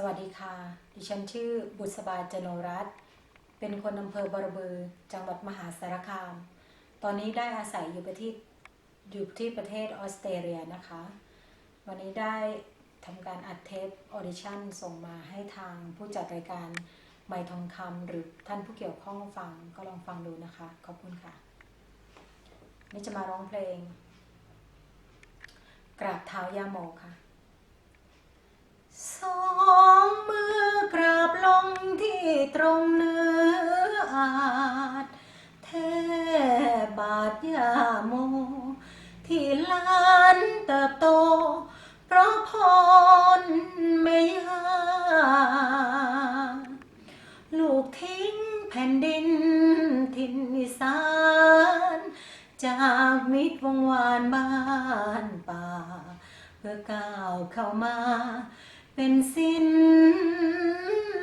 สวัสดีค่ะ ดิฉันชื่อบุษบาจโนรัตเป็นคนอำเภอบรบือ จังหวัดมหาสารคาม ตอนนี้ได้อาศัยอยู่ประเทศอยู่ที่ประเทศออสเตรเลียนะคะ วันนี้ได้ทำการอัดเทปออดิชั่นส่งมาให้ทางผู้จัดรายการไม่ทองคำหรือท่านผู้เกี่ยวข้องฟังก็ลองฟังดูนะคะ ขอบคุณค่ะ นี่จะมาร้องเพลง กราบเท้ายาโมค่ะ ที่หลานเติบโต เพราะพรไม่ยาลูกทิ้งแผ่นดินถิ่นอีสานจากมิตรวงวานบ้านป่า เพื่อก้าวเข้ามา เป็นศิ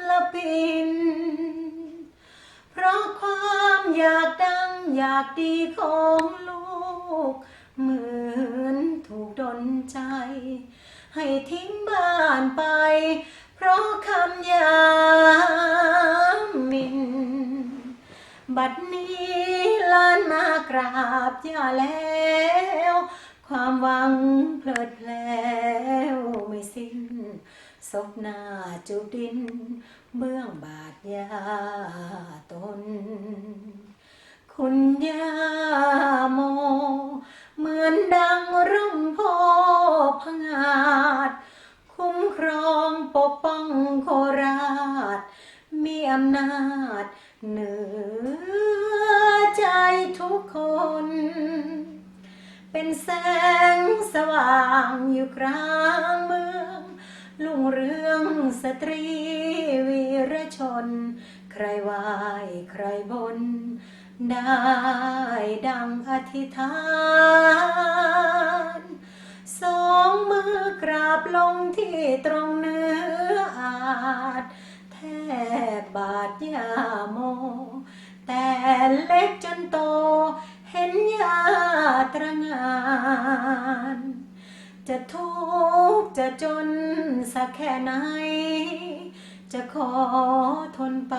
ลปิน เพราะความอยากดังอยากดีของลูก เหมือนถูกดนใจ ให้ทิ้งบ้านไป เพราะคำยามมิน บัดนี้ลานมากราบย่าแล้ว ความหวังเพลิดเพล้วไม่สิ้นศพหน้าจูบดิน เบื้องบาทยาตน คุณยา ครองปกป้องโคราช มีอำนาจเหนือใจทุกคน เป็นแสงสว่างอยู่กลางเมือง ลุงเรืองสตรีวีรชน ใครไหวใครบน ได้ดังอธิษฐาน สองมือกราบลงที่ ตรงเนื้ออาจแทบบาทยาโม แต่เล็กจนโต เห็นยาตรงานจะทุกข์จะจนสักแค่ไหน จะขอทนไป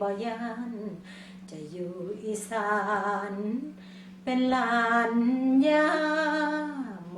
บ่ยานจะอยู่อีสาน เป็นหลานยาโม